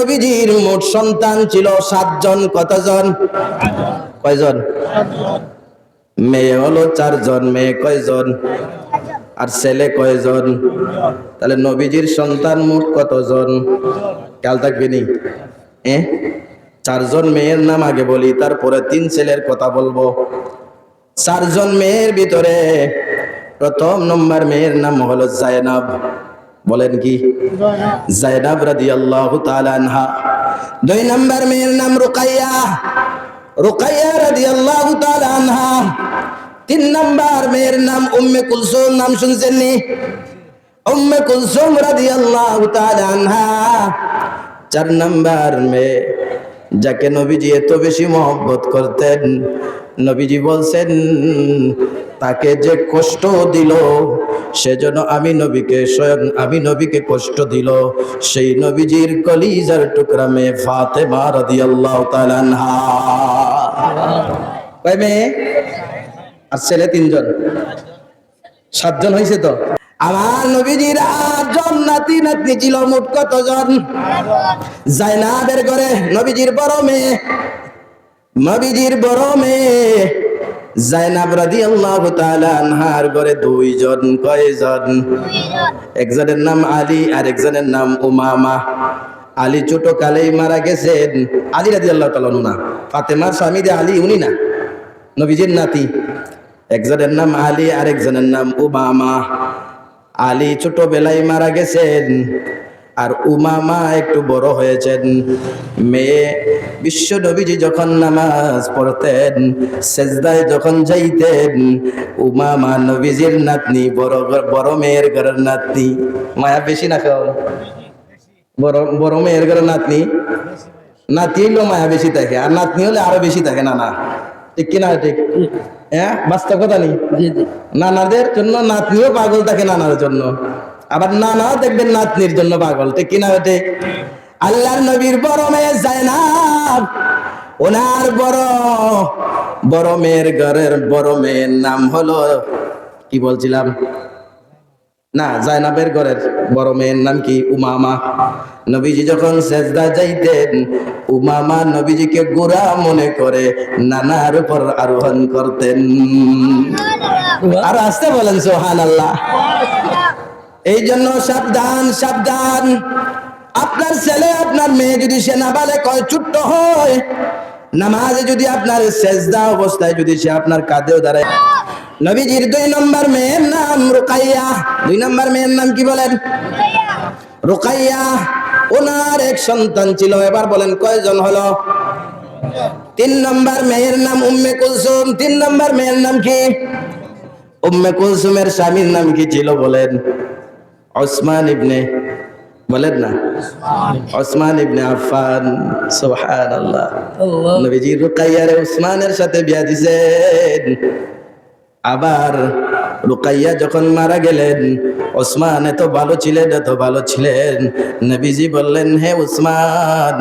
নবীজির মোট সন্তান ছিল সাতজন, কতজন? কয়জন? মেয়ে হলো চারজন, মেয়ে কয়জন? আর ছেলে কয়জন? তাহলে নবীজির সন্তান মোট কতজন? খেয়াল থাকবে নি? এ? চারজন মেয়ের নাম আগে বলি, তারপরে তিন ছেলের কথা বলব। চারজন মেয়ের ভিতরে প্রথম নম্বর মেয়ের নাম হলো জায়নাব। বলেন কি? জায়নাব রাদিয়াল্লাহু তাআলা আনহা, দুই নম্বর মেয়ের নাম রুকাইয়া। রুকাইয়া রাদিয়াল্লাহু তাআলা আনহা, তিন নম্বর মেয়ের নাম উম্মে কুলসুম, নাম শুনছেন নি? উম্মে কুলসুম রাদিয়াল্লাহু তাআলা আনহা, চার নম্বর মেয়ে, যাকে নবীজি এত বেশি মহব্বত করতেন, নবীজি বলছেন তাকে যে কষ্ট দিল, সেজন্য আমি নবীকে স্বয়ং, আমি নবীকে কষ্ট দিল। সেই নবীজির কলিজার টুকরা মেয়ে তাআলা আনহা। কয় মেয়ে? আর ছেলে তিনজন? সাতজন হয়েছে তো? আমার নবীজির আটজন নাতি নাতনি ছিল মোট কতজন? জাইনাবের ঘরে নবীজির বড় মেয়ে। নবীজির বড় মেয়ে। জাইনাব রাদিয়াল্লাহু তাআলা আনহার ঘরে দুইজন কয়জন? একজনের নাম আলী আর একজনের নাম উমামা। আলী ছোট কালেই মারা গেছেন। আলী রাদিয়াল্লাহু তাআলা না। ফাতেমার স্বামী যে আলী উনি না? নবীজির নাতি। একজনের নাম আলী আর একজনের নাম উমামা। আলী ছোটবেলায় মারা গেছেন। আর উমামা একটু বড় হয়েছেন। মেয়ে বিশ্ব নবীজি যখন নামাজ পড়তেন সেজদায় যখন যাইতেন উমামা নবীজির নাতনি বড় বড় মেয়ের ঘরের নাতনি। মায়া বেশি না খাও। বড় বড় মেয়ের ঘরের নাতনি। নাতি হইলেও মায়া বেশি থাকে আর নাতনি হলে আরও বেশি থাকে না না ঠিক কিনা ঠিক? হ্যাঁ? বাস্তব কথা নেই নানাদের জন্য নাতনিও পাগল থাকে নানার জন্য। আবার না না দেখবেন নাতনির জন্য পাগল ঠিক কিনা বেটে? আল্লাহর নবীর বড় মেয়ে জায়নাব ওনার বড় বড় মেয়ের ঘরের বড় মেয়ের নাম হলো কি বলছিলাম? না জায়নাবের ঘরের বড় মেয়ের নাম কি? উমামা। নবীজি যখন সেজদা যাইতেন উমামা নবীজিকে গোড়া মনে করে নানার উপর আরোহণ করতেন। আর আসতে বলেন সোহান আল্লাহ এই জন্য সাবধান সাবধান। আপনার ছেলে, আপনার মেয়ে যদি সে নাবালে কয় ছোট্ট হয়, নামাজে যদি আপনার সেজদা অবস্থায় যদি সে আপনার কাঁধেও দাঁড়ায়। নবীজির দুই নম্বর মেয়ের নাম রুকাইয়া। দুই নম্বর মেয়ের নাম কি বলেন? রুকাইয়া। ওনার এক সন্তান ছিল, এবার বলেন কয়জন হলো? তিন নম্বর মেয়ের নাম উম্মে কুলসুম। তিন নম্বর মেয়ের নাম কি? উম্মে কুলসুমের স্বামীর নাম কি ছিল বলেন? ওসমান ইবনে বলেন না। ওসমান ইবনে আফফান সুবহানাল্লাহ। নবীজি রুকাইয়ারে ওসমানের সাথে বিয়া দিছেন। আবার রুকাইয়া যখন মারা গেলেন ওসমান এত ভালো ছিলেন, এত ভালো ছিলেন। নবীজি বললেন, হে উসমান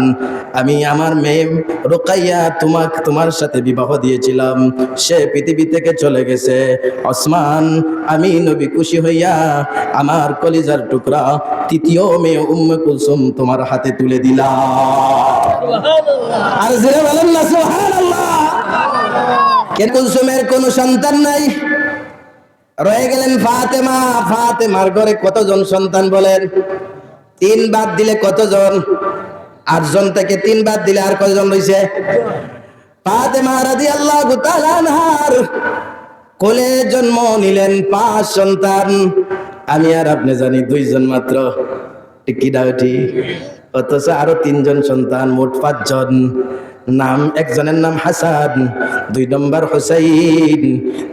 আমি আমার মেয়ে রোকাইয়া তোমাক, তোমার সাথে বিবাহ দিয়েছিলাম। সে পৃথিবী থেকে চলে গেছে। ওসমান, আমি নবী খুশি হইয়া আমার কলিজার টুকরা তৃতীয় মেয়ে উম্মে কুলসুম তোমার হাতে তুলে দিলাম। আর কুলসুমের কোন সন্তান নাই? রয়ে গেলেন ফাতেমা। ফাতেমার ঘরে কতজন সন্তান বলেন? তিন বাদ দিলে কতজন? আটজন থেকে তিন বাদ দিলে আর কতজন রয়েছে? ফাতেমা রাদিয়াল্লাহু তাআলা আনহার কোলে জন্ম নিলেন পাঁচ সন্তান। আমি আর আপনি জানি দুইজন মাত্র। ঠিক কি না, ঠিক? অথচ আরও তিনজন সন্তান, মোট পাঁচজন। নাম একজনের নাম হাসান দুই নম্বর হোসাইন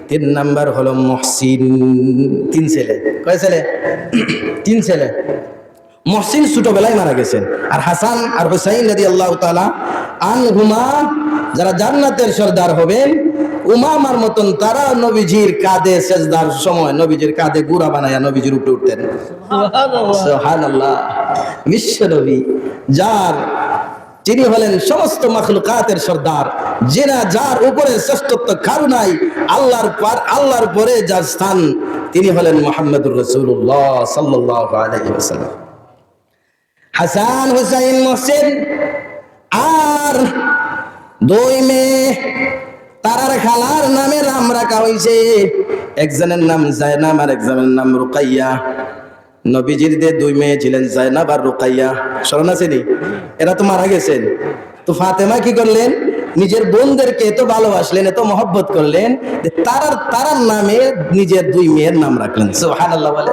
তিন নম্বর হলো মহসিন। তিন ছেলে। কয় ছেলে? তিন ছেলে। মহসিন ছোটবেলায় মারা গেছেন। আর হাসান আর হুসাইন নদী আল্লাহ তালা আন হুমা যারা জান্নাতের সর্দার হবেন উমামার মতন তারা নবীজির কাঁধে সেজদার সময় নবীজির কাঁধে গুড়া বানায়া নবীজির উপরে উঠতেন। বিশ্ব নবী যার তিনি হলেন সমস্ত মাখলুকাতের সর্দার, যেনা যার উপরে শ্রেষ্ঠত্ব কারু নাই, আল্লাহর পার আল্লাহর পরে যার স্থান, তিনি হলেন মোহাম্মদুর রসুল্লাহ সাল্লাহ হাসান হুসাইন মহসিন আর দুই মেয়ে, তারার খালার নামে রাম রাখা হয়েছে একজনের নাম জায়নাব আর একজনের নাম রুকাইয়া। নবীজির যে দুই মেয়ে ছিলেন জায়নাব আর রুকাইয়া স্মরণ আছে নি? এরা তো মারা গেছেন। তো ফাতেমা কি করলেন? নিজের বোনদেরকে এত ভালোবাসলেন, এত মহব্বত করলেন, যে তারার তারার নামে নিজের দুই মেয়ের নাম রাখলেন। সুবহানাল্লাহ বলে।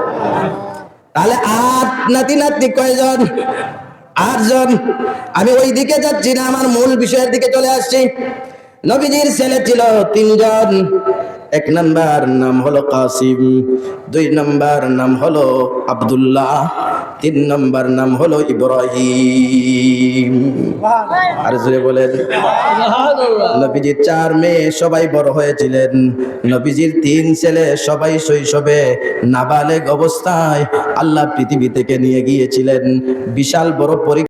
তাহলে আট নাতি নাতনি কয়জন? আটজন। আমি ওই দিকে যাচ্ছি না, আমার মূল বিষয়ের দিকে চলে আসছি। নবীজির ছেলে ছিল তিনজন। এক নাম্বার নাম হলো কাসিম দুই নাম্বার নাম হলো আব্দুল্লাহ তিন নাম্বার নাম হলো ইব্রাহিম। আর জুড়ে বলেন। নবীজির চার মেয়ে সবাই বড় হয়েছিলেন। নবীজির তিন ছেলে সবাই শৈশবে নাবালেগ অবস্থায় আল্লাহ পৃথিবী থেকে নিয়ে গিয়েছিলেন। বিশাল বড় পরীক্ষা